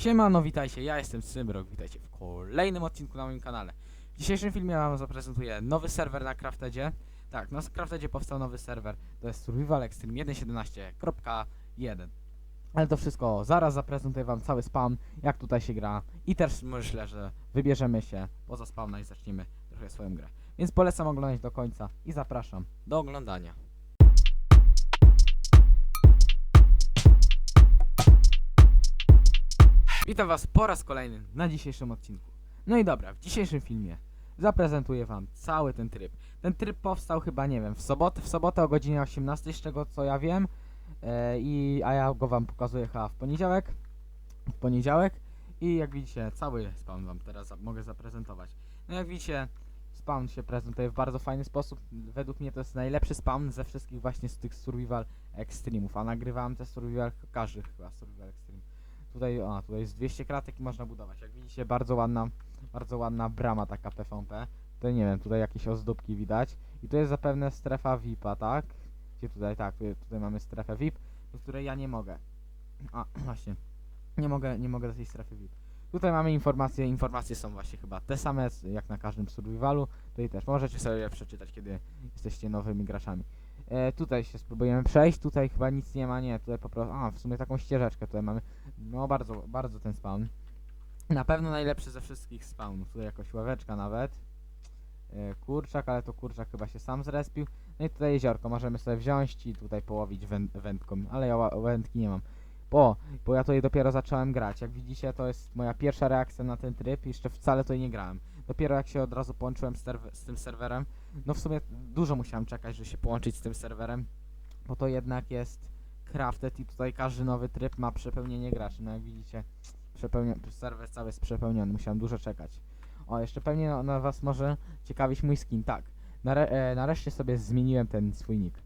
Siemano, witajcie, ja jestem Symrok, witajcie w kolejnym odcinku na moim kanale. W dzisiejszym filmie wam zaprezentuję nowy serwer na Craftedzie. Tak, na Craftedzie powstał nowy serwer, to jest Survival Extreme 1.17.1. Ale to wszystko, zaraz zaprezentuję wam cały spawn, jak tutaj się gra i też myślę, że wybierzemy się poza spawna i zaczniemy trochę swoją grę. Więc polecam oglądać do końca i zapraszam do oglądania. Witam was po raz kolejny na dzisiejszym odcinku. No i dobra, w dzisiejszym filmie zaprezentuję wam cały ten tryb. Ten tryb powstał chyba, nie wiem, w sobotę, w sobotę o godzinie 18, z czego co ja wiem. E, i, a ja go wam pokazuję chyba w poniedziałek. W poniedziałek. I jak widzicie, cały spawn wam teraz mogę zaprezentować. No jak widzicie, spawn się prezentuje w bardzo fajny sposób. Według mnie to jest najlepszy spawn ze wszystkich właśnie z tych survival extreme'ów. A nagrywałem te survival, każdy chyba survival extreme. Tutaj, a, tutaj jest 200 kratek i można budować. Jak widzicie, bardzo ładna, bardzo ładna brama taka PvP. Tutaj nie wiem, tutaj jakieś ozdóbki widać. I tu jest zapewne strefa VIP-a, tak? Gdzie tutaj, tak, tutaj, tutaj mamy strefę VIP, do której ja nie mogę. A, właśnie. Nie mogę, nie mogę do tej strefy VIP. Tutaj mamy informacje, informacje są właśnie chyba te same jak na każdym survivalu. Tutaj też możecie sobie je przeczytać, kiedy jesteście nowymi graczami. E, tutaj się spróbujemy przejść, tutaj chyba nic nie ma, nie, tutaj po prostu, a w sumie taką ścieżeczkę tutaj mamy. No bardzo, bardzo ten spawn. Na pewno najlepszy ze wszystkich spawnów. Tutaj jakaś ławeczka nawet. E, kurczak, ale to kurczak chyba się sam zrespił. No i tutaj jeziorko możemy sobie wziąć i tutaj połowić wę wędką, ale ja wędki nie mam. Bo, bo ja tutaj dopiero zacząłem grać. Jak widzicie, to jest moja pierwsza reakcja na ten tryb. Jeszcze wcale tutaj nie grałem. Dopiero jak się od razu połączyłem z, z tym serwerem, no w sumie dużo musiałem czekać, żeby się połączyć z tym serwerem, bo to jednak jest crafted i tutaj każdy nowy tryb ma przepełnienie graczy. No jak widzicie, serwer cały jest przepełniony, musiałem dużo czekać. O, jeszcze pewnie na, na was może ciekawić mój skin. Tak, Nare e, nareszcie sobie zmieniłem ten swój nick.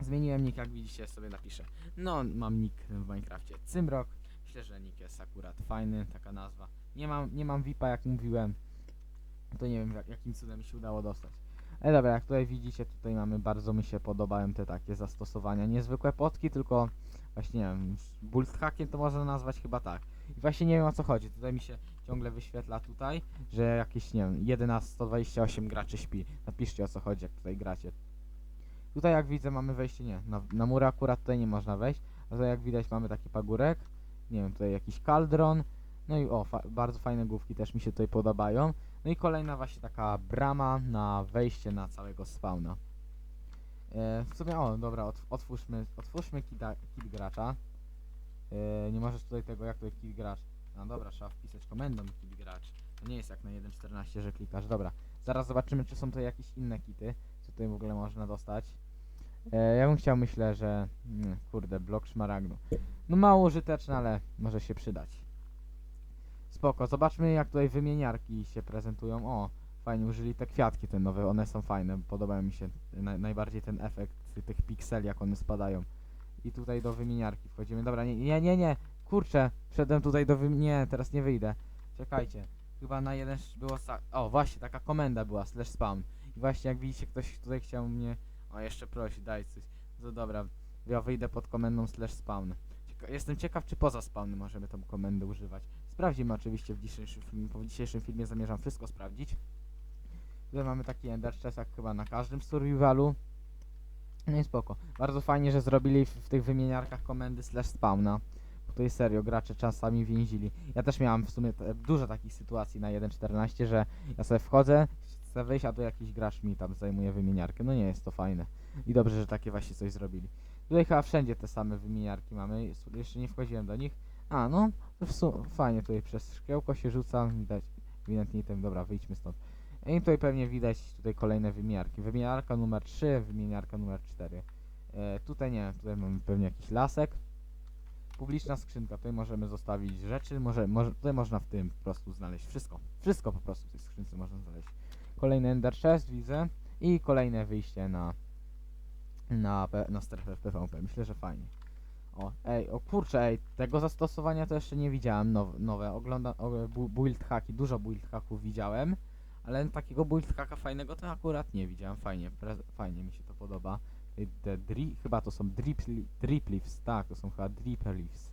Zmieniłem nick, jak widzicie, sobie napiszę. No, mam nick w Minecrafcie. Cymrok. Myślę, że nick jest akurat fajny, taka nazwa. Nie mam, nie mam VIPa, jak mówiłem. To nie wiem, jak, jakim cudem się udało dostać. Ale dobra, jak tutaj widzicie, tutaj mamy, bardzo mi się podobają te takie zastosowania. Niezwykłe potki, tylko właśnie, nie wiem, bullet hackiem to można nazwać chyba tak. I właśnie nie wiem o co chodzi. Tutaj mi się ciągle wyświetla tutaj, że jakieś, nie wiem, 11, 128 graczy śpi. Napiszcie o co chodzi, jak tutaj gracie. Tutaj jak widzę mamy wejście, nie, na, na akurat tutaj nie można wejść, a tutaj jak widać mamy taki pagórek, nie wiem, tutaj jakiś kaldron, no i o, fa bardzo fajne główki też mi się tutaj podobają. No i kolejna właśnie taka brama na wejście na całego spawna. E, w sumie, o, dobra, otw otwórzmy, otwórzmy kida, kit gracza. E, nie możesz tutaj tego, jak tutaj kit gracz. No dobra, trzeba wpisać komendą kit gracz. To nie jest jak na 1.14, że klikasz. Dobra, zaraz zobaczymy, czy są tutaj jakieś inne kity, co tutaj w ogóle można dostać. E, ja bym chciał, myślę, że... Mm, kurde, blok szmaragdu. No mało użyteczne, ale może się przydać. Spoko, zobaczmy jak tutaj wymieniarki się prezentują. O, fajnie użyli te kwiatki te nowe, one są fajne, podobają mi się na, najbardziej ten efekt tych pikseli jak one spadają. I tutaj do wymieniarki wchodzimy. Dobra, nie, nie, nie, nie, kurczę, wszedłem tutaj do wymi... Nie, teraz nie wyjdę. Czekajcie, chyba na jeden było... O, właśnie, taka komenda była, slash spawn. I właśnie jak widzicie, ktoś tutaj chciał mnie... O, jeszcze prosi, daj coś. No dobra, ja wyjdę pod komendą slash spawn. Cieka jestem ciekaw, czy poza spawnem możemy tą komendę używać. Sprawdzimy oczywiście w dzisiejszym filmie, bo w dzisiejszym filmie zamierzam wszystko sprawdzić. Tutaj mamy taki ender chest jak chyba na każdym survivalu. No i spoko. Bardzo fajnie, że zrobili w, w tych wymieniarkach komendy slash spawna. Bo tutaj serio, gracze czasami więzili. Ja też miałem w sumie te, dużo takich sytuacji na 1.14, że ja sobie wchodzę, chcę wyjść, a tu jakiś gracz mi tam zajmuje wymieniarkę. No nie jest to fajne. I dobrze, że takie właśnie coś zrobili. Tutaj chyba wszędzie te same wymieniarki mamy. Jeszcze nie wchodziłem do nich. A, no, to w su- fajnie tutaj przez szkiełko się rzuca, widać ewidentnie ten, dobra, wyjdźmy stąd. I tutaj pewnie widać tutaj kolejne wymiarki. Wymiarka numer 3, wymiarka numer 4. E, tutaj nie, tutaj mamy pewnie jakiś lasek. Publiczna skrzynka, tutaj możemy zostawić rzeczy, może, może, tutaj można w tym po prostu znaleźć wszystko. Wszystko po prostu w tej skrzynce można znaleźć. Kolejny ender chest widzę i kolejne wyjście na na, na strefę PvP. Myślę, że fajnie. O, ej, o kurczę, ej, tego zastosowania to jeszcze nie widziałem now, nowe. Oglądam build hacki, dużo build hacków widziałem, ale takiego build hacka fajnego to akurat nie widziałem. Fajnie, fajnie mi się to podoba. Te dri, chyba to są drip, drip leaves, tak, to są chyba drip leaves.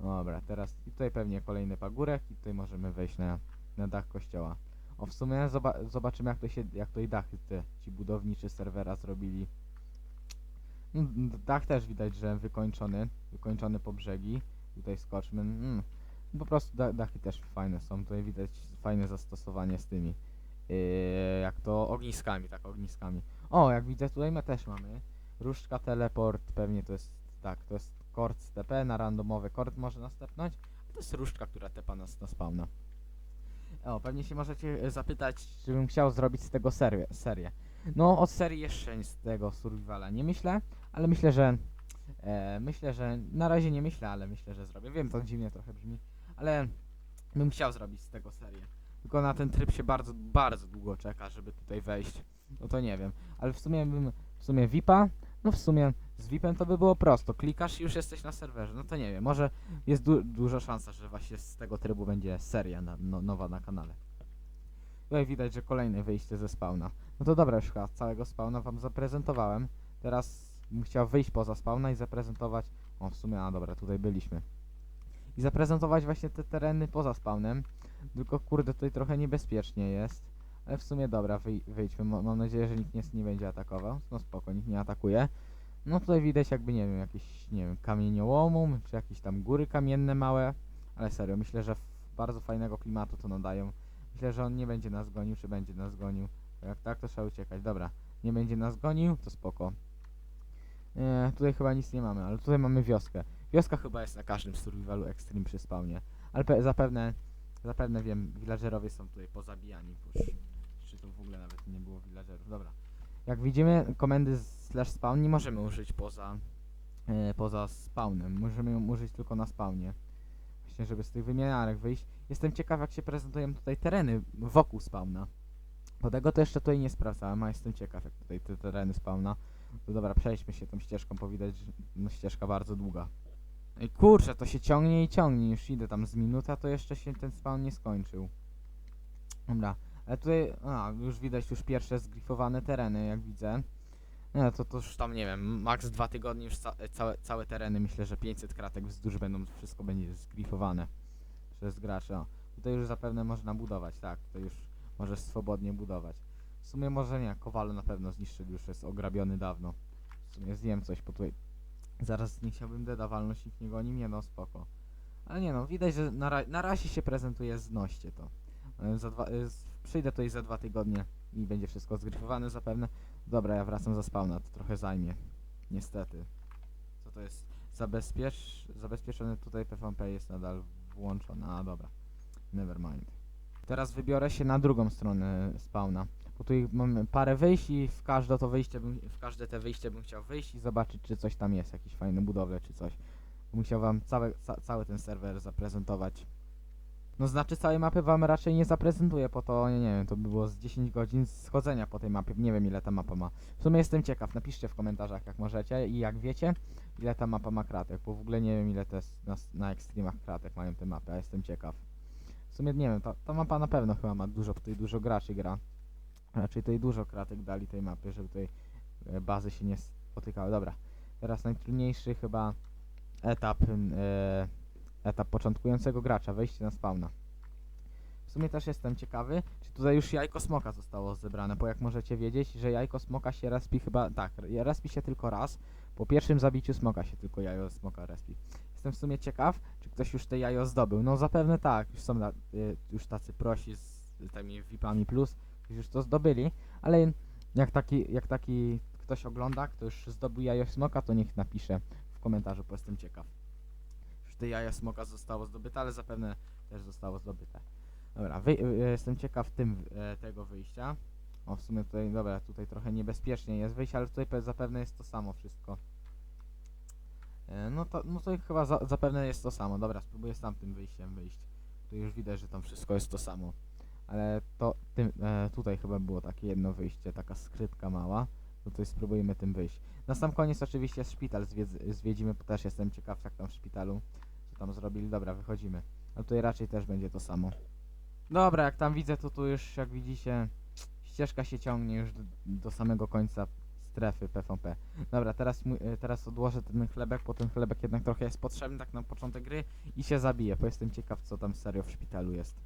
Dobra, teraz i tutaj pewnie kolejny pagórek i tutaj możemy wejść na, na dach kościoła. O, w sumie zoba zobaczymy jak to się, jak to i dachy te, ci budowniczy serwera zrobili. No, dach też widać, że wykończony, wykończony po brzegi. Tutaj skoczmy. Mm. Po prostu da dachy też fajne są. Tutaj widać fajne zastosowanie z tymi. Yy, jak to ogniskami, tak, ogniskami. O, jak widzę tutaj my też mamy. Różdżka teleport, pewnie to jest, tak, to jest kord z TP, na randomowy kord może nas tepnąć. To jest różdżka, która tepa nas na spawna. O, pewnie się możecie e, zapytać, czy bym chciał zrobić z tego serię. serię. No, od serii jeszcze z tego survivala nie myślę, ale myślę, że e, myślę, że na razie nie myślę, ale myślę, że zrobię. Wiem, to dziwnie trochę brzmi, ale bym chciał zrobić z tego serię. Tylko na ten tryb się bardzo, bardzo długo czeka, żeby tutaj wejść. No to nie wiem, ale w sumie bym, w sumie VIPa, no w sumie z VIPem to by było prosto. Klikasz i już jesteś na serwerze. No to nie wiem, może jest du duża szansa, że właśnie z tego trybu będzie seria na, no, nowa na kanale. Tutaj widać, że kolejne wyjście ze spawna. No to dobra, już chyba całego spawna wam zaprezentowałem. Teraz bym chciał wyjść poza spawna i zaprezentować... O, w sumie, a dobra, tutaj byliśmy. I zaprezentować właśnie te tereny poza spawnem. Tylko kurde, tutaj trochę niebezpiecznie jest. Ale w sumie dobra, wyj wyjdźmy. Mam nadzieję, że nikt nie, nie będzie atakował. No spoko, nikt nie atakuje. No tutaj widać jakby, nie wiem, jakieś, nie wiem, kamieniołomum, czy jakieś tam góry kamienne małe. Ale serio, myślę, że bardzo fajnego klimatu to nadają. Myślę, że on nie będzie nas gonił, czy będzie nas gonił. Jak tak, to trzeba uciekać. Dobra, nie będzie nas gonił, to spoko. E, tutaj chyba nic nie mamy, ale tutaj mamy wioskę. Wioska chyba jest na każdym survivalu extreme przy spawnie. Ale pe- zapewne, zapewne wiem, villagerowie są tutaj pozabijani, już, czy to w ogóle nawet nie było villagerów. Dobra. Jak widzimy, komendy slash spawn nie możemy użyć poza, e, poza spawnem. Możemy ją użyć tylko na spawnie. Właśnie, żeby z tych wymiarek wyjść. Jestem ciekaw, jak się prezentują tutaj tereny wokół spawna. Bo tego to jeszcze tutaj nie sprawdzałem, a jestem ciekaw, jak tutaj te tereny spawna. To dobra, przejdźmy się tą ścieżką, bo widać, że no, ścieżka bardzo długa. Ej, kurczę, to się ciągnie i ciągnie, już idę tam z minuta, to jeszcze się ten spawn nie skończył. Dobra, ale tutaj, a, już widać już pierwsze zgrifowane tereny, jak widzę. No to, to już tam, nie wiem, maks dwa tygodnie już ca całe, całe tereny, myślę, że 500 kratek wzdłuż będą, wszystko będzie zgrifowane przez graczy. O, tutaj już zapewne można budować, tak, tutaj już możesz swobodnie budować. W sumie może nie, Kowal na pewno zniszczyli, już jest ograbiony dawno. W sumie zjem coś, bo tutaj zaraz nie chciałbym deda walnąć, nikt nie goni mnie, no spoko. Ale nie no, widać, że na, ra na razie się prezentuje, znoście to. E, Za dwa, e, przyjdę tutaj za dwa tygodnie i będzie wszystko zgryfowane zapewne. Dobra, ja wracam za spawna, to trochę zajmie. Niestety. Co to jest? Zabezpiecz... Zabezpieczony tutaj PvP jest nadal włączony. A, dobra. Never mind. Teraz wybiorę się na drugą stronę spawna. Bo tutaj mamy parę wyjść i w każde to wyjście bym, w każde te wyjście bym chciał wyjść i zobaczyć czy coś tam jest, jakieś fajne budowle czy coś. Musiał wam ca, cały ten serwer zaprezentować. No znaczy całej mapy wam raczej nie zaprezentuję, po to nie, nie wiem, to by było z 10 godzin schodzenia po tej mapie, nie wiem ile ta mapa ma. W sumie jestem ciekaw, napiszcie w komentarzach jak możecie i jak wiecie, ile ta mapa ma kratek, bo w ogóle nie wiem ile te s- na, na ekstremach kratek mają te mapy, a jestem ciekaw. W sumie nie wiem, ta, ta mapa na pewno chyba ma dużo, tutaj dużo graczy gra. Raczej tutaj dużo kratek dali tej mapy, żeby tutaj e, bazy się nie spotykały. Dobra, teraz najtrudniejszy chyba etap, e, etap początkującego gracza, wejście na spawna. W sumie też jestem ciekawy, czy tutaj już jajko smoka zostało zebrane, bo jak możecie wiedzieć, że jajko smoka się respi chyba, tak, respi się tylko raz, po pierwszym zabiciu smoka się tylko jajo smoka respi. Jestem w sumie ciekaw, czy ktoś już te jajo zdobył. No zapewne tak, już są na, y, już tacy prosi z tymi VIPami plus, już to zdobyli, ale jak taki, jak taki ktoś ogląda, kto już zdobył jajo smoka, to niech napisze w komentarzu, bo jestem ciekaw. Te jajo smoka zostało zdobyte, ale zapewne też zostało zdobyte. Dobra, wy, y, jestem ciekaw tym e, tego wyjścia. O, w sumie tutaj, dobra, tutaj trochę niebezpiecznie jest wyjść, ale tutaj pe- zapewne jest to samo wszystko. E, no to, no to chyba za, zapewne jest to samo. Dobra, spróbuję z tamtym wyjściem wyjść. Tu już widać, że tam wszystko jest to samo. Ale to tym, e, tutaj chyba było takie jedno wyjście, taka skrytka mała. To tutaj spróbujemy tym wyjść. Na sam koniec oczywiście szpital zwiedz, zwiedzimy, bo też jestem ciekaw jak tam w szpitalu, tam zrobili. Dobra, wychodzimy. A tutaj raczej też będzie to samo. Dobra, jak tam widzę, to tu już jak widzicie ścieżka się ciągnie już do, do samego końca strefy PvP. Dobra, teraz, e, teraz odłożę ten chlebek, bo ten chlebek jednak trochę jest potrzebny tak na początek gry i się zabiję, bo jestem ciekaw co tam serio w szpitalu jest.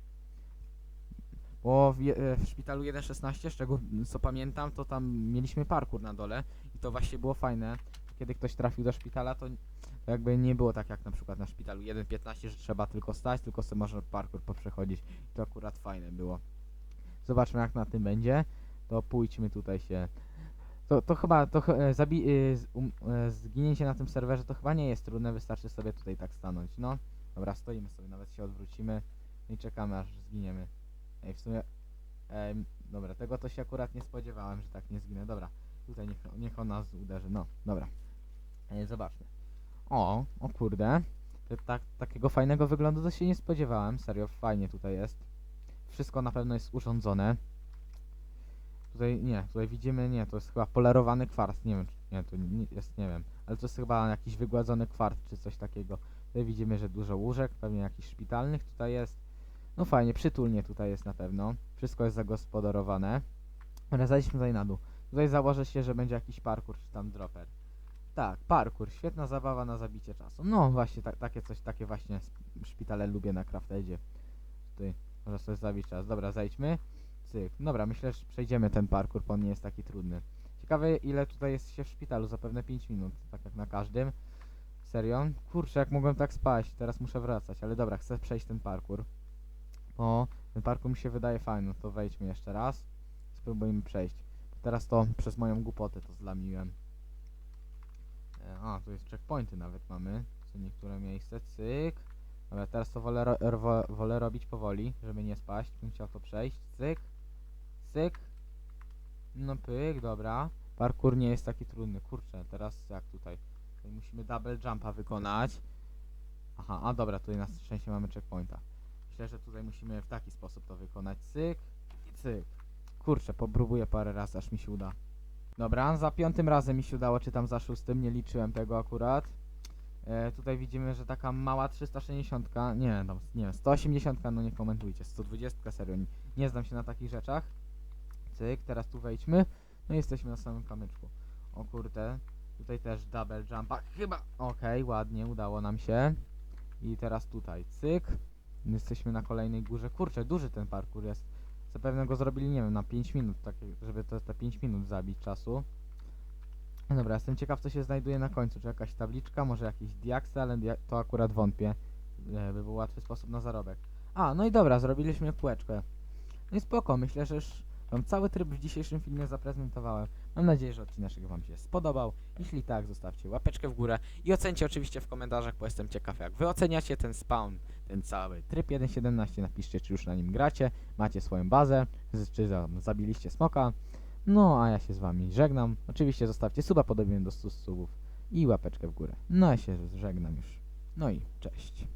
Bo w, e, w szpitalu 1.16, z czego co pamiętam, to tam mieliśmy parkour na dole i to właśnie było fajne. Kiedy ktoś trafił do szpitala, to jakby nie było tak jak na przykład na szpitalu 1.15, że trzeba tylko stać, tylko sobie można parkour poprzechodzić. To akurat fajne było. Zobaczmy jak na tym będzie. To pójdźmy tutaj się. To, to chyba, to e, zabi- e, z- um, e, zginięcie na tym serwerze to chyba nie jest trudne, wystarczy sobie tutaj tak stanąć, no. Dobra, stoimy sobie, nawet się odwrócimy i czekamy aż zginiemy. Ej, w sumie, em, dobra, tego to się akurat nie spodziewałem, że tak nie zginę, dobra. Tutaj niech, niech on nas uderzy, no, dobra. E, zobaczmy. O, o kurde. Tak, takiego fajnego wyglądu to się nie spodziewałem. Serio, fajnie tutaj jest. Wszystko na pewno jest urządzone. Tutaj nie, tutaj widzimy, nie, to jest chyba polerowany kwarc, nie wiem, czy, nie, to nie, jest, nie wiem, ale to jest chyba jakiś wygładzony kwarc, czy coś takiego. Tutaj widzimy, że dużo łóżek, pewnie jakichś szpitalnych tutaj jest. No fajnie, przytulnie tutaj jest na pewno. Wszystko jest zagospodarowane. Zejdźmy tutaj na dół. Tutaj założę się, że będzie jakiś parkour, czy tam dropper. Tak, parkour, świetna zabawa na zabicie czasu. No właśnie, tak, takie coś, takie właśnie szpitale lubię na Craftedzie. Tutaj można sobie zabić czas. Dobra, zejdźmy. Cyk. Dobra, myślę, że przejdziemy ten parkour, bo on nie jest taki trudny. Ciekawe ile tutaj jest się w szpitalu, zapewne 5 minut, tak jak na każdym. Serio? Kurczę, jak mogłem tak spaść, teraz muszę wracać, ale dobra, chcę przejść ten parkour. O, ten parkour mi się wydaje fajny, no to wejdźmy jeszcze raz. Spróbujmy przejść. Teraz to przez moją głupotę to zlamiłem. E, A, tu jest checkpointy nawet mamy. Co niektóre miejsce. Cyk. Dobra, teraz to wolę, ro wolę robić powoli, żeby nie spaść. Bym chciał to przejść. Cyk. Cyk. No pyk, dobra. Parkour nie jest taki trudny. Kurczę, teraz jak tutaj? Tutaj musimy double jumpa wykonać. Aha, a dobra, tutaj na szczęście mamy checkpointa. Myślę, że tutaj musimy w taki sposób to wykonać. Cyk i cyk. Kurczę, popróbuję parę razy, aż mi się uda. Dobra, za piątym razem mi się udało, czy tam za szóstym, nie liczyłem tego akurat. E, tutaj widzimy, że taka mała 360, nie, no, nie wiem, 180, no nie komentujcie, 120, serio, nie, nie znam się na takich rzeczach. Cyk, teraz tu wejdźmy, no i jesteśmy na samym kamyczku. O kurde, tutaj też double jumpa, chyba, okej, ładnie, udało nam się. I teraz tutaj, cyk, jesteśmy na kolejnej górze, kurczę, duży ten parkour jest. Zapewne go zrobili, nie wiem, na 5 minut, tak, żeby to, te 5 minut zabić czasu. Dobra, jestem ciekaw co się znajduje na końcu, czy jakaś tabliczka, może jakieś diaksy, ale to akurat wątpię, e, by był łatwy sposób na zarobek. A, no i dobra, zrobiliśmy półeczkę. No i spoko, myślę, że już wam cały tryb w dzisiejszym filmie zaprezentowałem. Mam nadzieję, że odcineczek Wam się spodobał. Jeśli tak, zostawcie łapeczkę w górę i ocencie oczywiście w komentarzach, bo jestem ciekaw, jak Wy oceniacie ten spawn, ten cały tryb 1.17. Napiszcie, czy już na nim gracie, macie swoją bazę, czy zabiliście smoka. No, a ja się z Wami żegnam. Oczywiście zostawcie suba podobnie do 100 subów i łapeczkę w górę. No, ja się żegnam już. No i cześć.